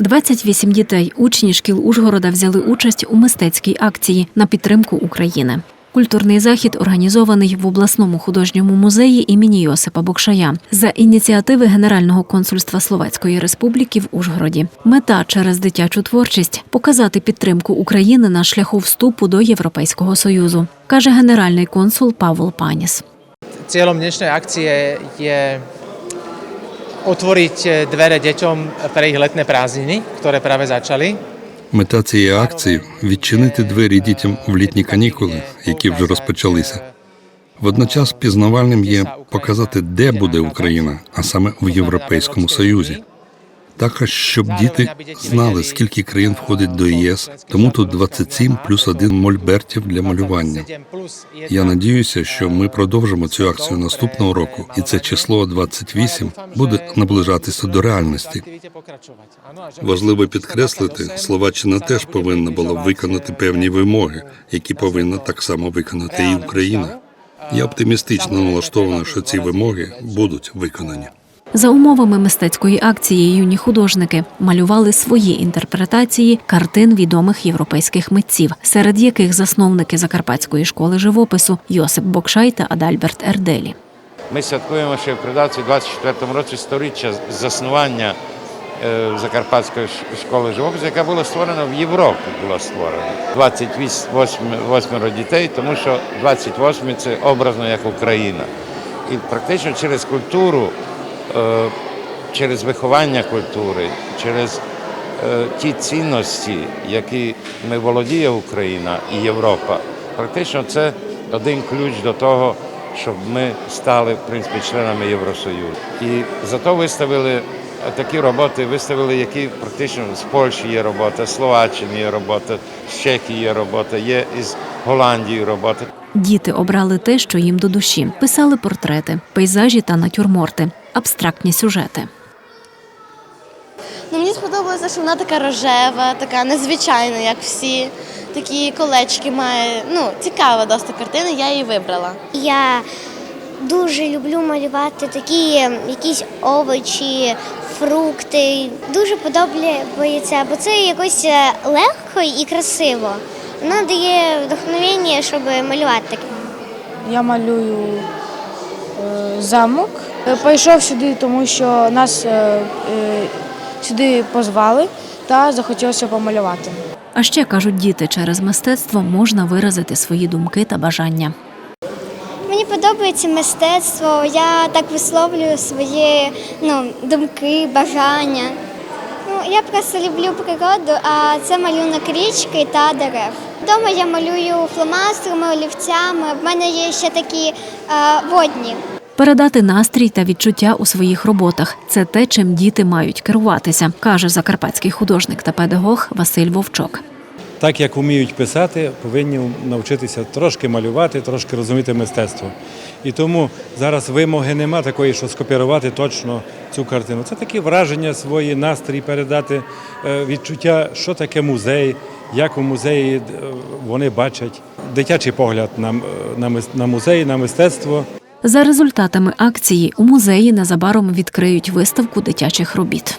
28 дітей, учні шкіл Ужгорода взяли участь у мистецькій акції на підтримку України. Культурний захід організований в обласному художньому музеї імені Йосипа Бокшая за ініціативи Генерального консульства Словацької Республіки в Ужгороді. Мета через дитячу творчість показати підтримку України на шляху вступу до Європейського союзу, каже генеральний консул Павло Паніс. Cieľom dnešnej akcie je otvoriť dvere deťom pre ich letné prázdniny, ktoré práve začali. Мета цієї акції відчинити двері дітям в літні канікули, які вже розпочалися. Водночас пізнавальним є показати, де буде Україна, а саме в Європейському Союзі. Також, щоб діти знали, скільки країн входить до ЄС, тому тут 27 плюс один мольбертів для малювання. Я надіюся, що ми продовжимо цю акцію наступного року, і це число 28 буде наближатися до реальності. Важливо підкреслити, Словаччина теж повинна була виконати певні вимоги, які повинна так само виконати і Україна. Я оптимістично налаштований, що ці вимоги будуть виконані. За умовами мистецької акції юні художники малювали свої інтерпретації картин відомих європейських митців, серед яких засновники Закарпатської школи живопису Йосип Бокшай та Адальберт Ерделі. Ми святкуємо ще в Придавці в 24-му році сторіччя заснування е, Закарпатської школи живопису, яка була створена в Європі. Була створена 28 восьмеро дітей, тому що 28 це образно як Україна. І практично через культуру, через виховання культури, через е, ті цінності, які ми володіє Україна і Європа, практично це один ключ до того, щоб ми стали в принципі членами Євросоюзу. І зато виставили такі роботи, виставили, які практично з Польщі є робота, з Словаччини є робота, з Чехії є робота, є із Голландії робота. Діти обрали те, що їм до душі, писали портрети, пейзажі та натюрморти, абстрактні сюжети. Ну, мені сподобалося, що вона така рожева, така незвичайна, як всі. Такі колечки має. Ну, цікава досить картина, я її вибрала. Я дуже люблю малювати такі якісь овочі, фрукти. Дуже подобається, бо це якось е, легко і красиво. Воно дає вдохновення, щоб малювати таке. Я малюю е, замок. Е, Прийшов сюди, тому що нас е, сюди позвали та захотілося помалювати. А ще кажуть діти, через мистецтво можна виразити свої думки та бажання. Мені подобається мистецтво. Я так висловлюю свої ну, думки, бажання. Я просто люблю природу, а це малюнок річки та дерев. Вдома я малюю фломастерами, олівцями. В мене є ще такі е, водні. Передати настрій та відчуття у своїх роботах це те, чим діти мають керуватися, каже закарпатський художник та педагог Василь Вовчок. Так як вміють писати, повинні навчитися трошки малювати, трошки розуміти мистецтво. І тому зараз вимоги нема такої, що скопірувати точно цю картину. Це такі враження свої, настрій передати, е, відчуття, що таке музей, як у музеї е, вони бачать, дитячий погляд на, м- на, на музей, на мистецтво. За результатами акції у музеї незабаром відкриють виставку дитячих робіт.